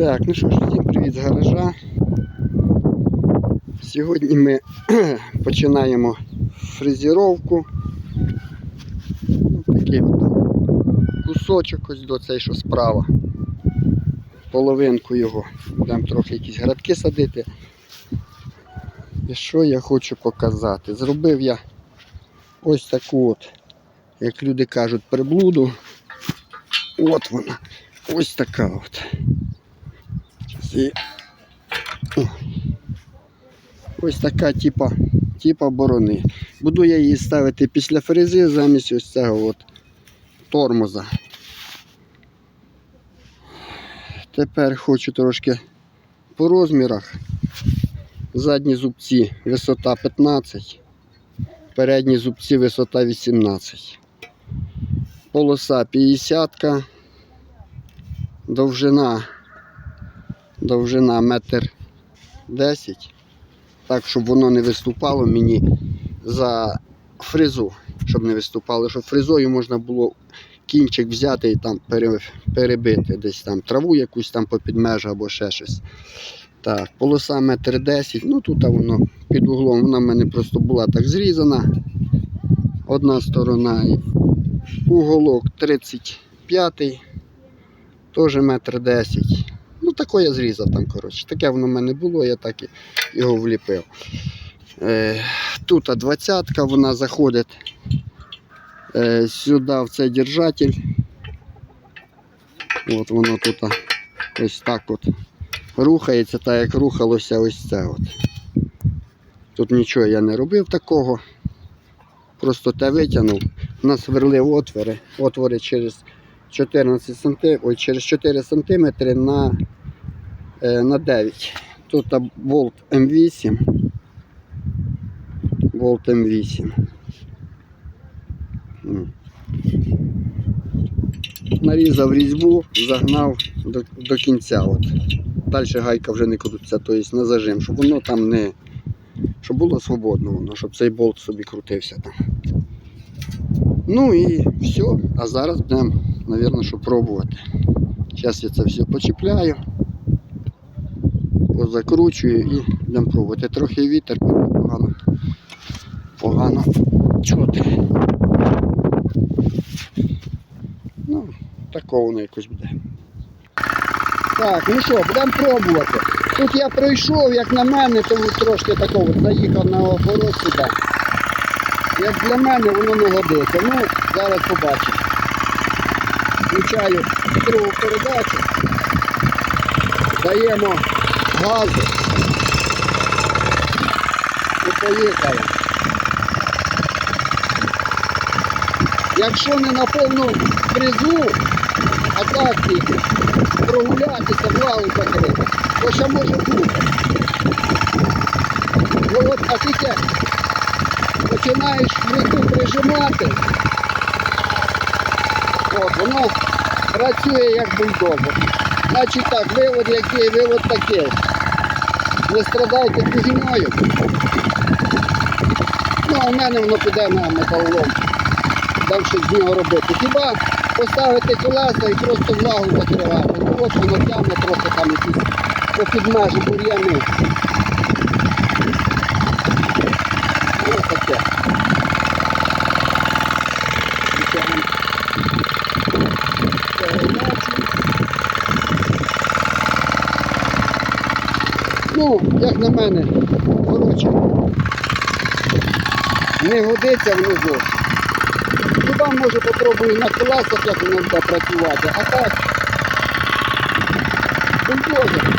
Так, ну що ж, всім привіт з гаража. Сьогодні ми починаємо фрезеровку. Ну, Такий от кусочок ось до цей, що справа. Половинку його. Будемо трохи якісь градки садити. І що я хочу показати? Зробив я ось таку от, як люди кажуть, приблуду. От вона. Ось така от. І... Ось така типа, типа борони. Буду я її ставити після фрези замість ось цього от тормоза. Тепер хочу трошки по розмірах. Задні зубці висота 15, передні зубці висота 18. Полоса 50, довжина довжина метр 10, так, щоб воно не виступало мені за фрезу, щоб не виступало, щоб фрезою можна було кінчик взяти і там перебити десь там траву якусь там попід межу або ще щось. Так, полоса метр 10, ну тут воно під углом, вона в мене просто була так зрізана. Одна сторона, уголок 35, теж метр 10. Ну, таке я зрізав там, коротше. Таке воно в мене було, я так і його вліпив. Е, тут 20 вона заходить е, сюди, в цей держатель. От воно тут ось так от рухається, так як рухалося ось це. От. Тут нічого я не робив такого. Просто те витягнув. У нас сверлив отвори. Отвори через 14 см, ой, через 4 см на, на 9. Тут болт М8. Болт М8. М. Нарізав різьбу, загнав до, до кінця. От. Далі гайка вже не крутиться, тобто на зажим, щоб воно там не. Щоб було свободно воно, щоб цей болт собі крутився там. Ну і все. А зараз будемо, мабуть, що пробувати. Зараз я це все почіпляю, позакручую і будемо пробувати. Трохи вітер, погано, погано чути. Ну, такого воно якось буде. Так, ну що, будемо пробувати. Тут я пройшов, як на мене, то трошки такого заїхав на огород сюди. Як для мене воно не годиться. Ну, зараз побачимо. Включаю другу передачу. Даємо газу. І поїхали. Якщо не на повну фрезу, а так тільки прогулятися, влагу закрити, то ще може бути. Ну от, а тільки починаєш фрезу прижимати, от, воно працює як бульдозер. Значить так, вивод який, вивод такий. Не страдайте кузіною. Ну, а в мене воно піде на металолом. Дам щось з нього робити. Хіба поставити колеса і просто влагу закривати. Ну от воно тягне просто там якісь попід межі бур'яни. Ось таке. Витягнемо. Передачу. Ну, як на мене, коротше, не годиться воно зовсім. Хіба може попробую на колесах, як воно буде працювати, а так бульдозер.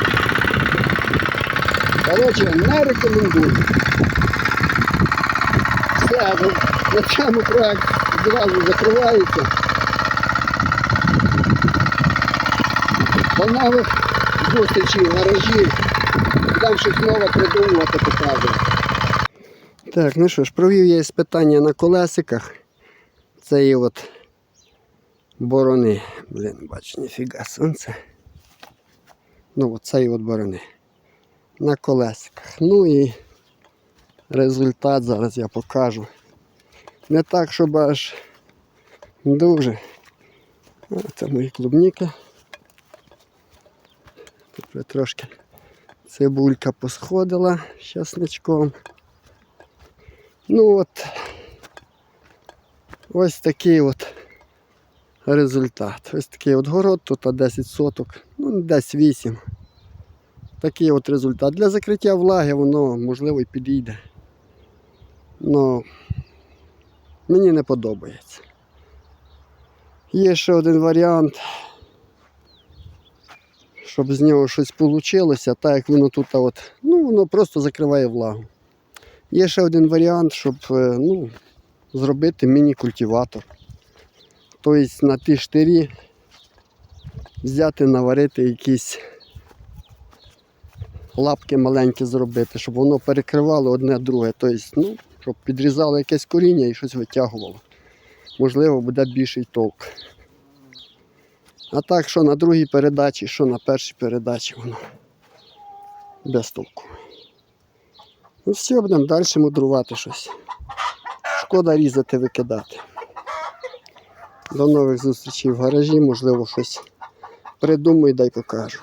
Коротше, не рекомендую. Все, ну, на цьому проект зразу закривається. До нових зустрічей в. Щось нове придумувати, показувати. Так, ну що ж, провів я іспитання на колесиках. Це і от борони. Блін, бачу, ніфіга сонце. Ну, оце і от борони. На колесиках. Ну і результат зараз я покажу. Не так, щоб аж дуже. Це мої клубніки. Вже трошки цибулька посходила з часничком. Ну от, ось такий от результат. Ось такий от город, тут 10 соток, ну десь 8. Такий от результат. Для закриття влаги воно можливо і підійде. Но мені не подобається. Є ще один варіант, щоб з нього щось вийшло, так як воно тут, от, ну, воно просто закриває влагу. Є ще один варіант, щоб е, ну, зробити міні-культиватор. Тобто на ті штирі взяти, наварити якісь лапки маленькі зробити, щоб воно перекривало одне друге. Тобто, ну, щоб підрізало якесь коріння і щось витягувало. Можливо, буде більший толк. А так, що на другій передачі, що на першій передачі, воно без толку. Ну все, будемо далі мудрувати щось. Шкода різати, викидати. До нових зустрічей в гаражі, можливо, щось придумаю, дай покажу.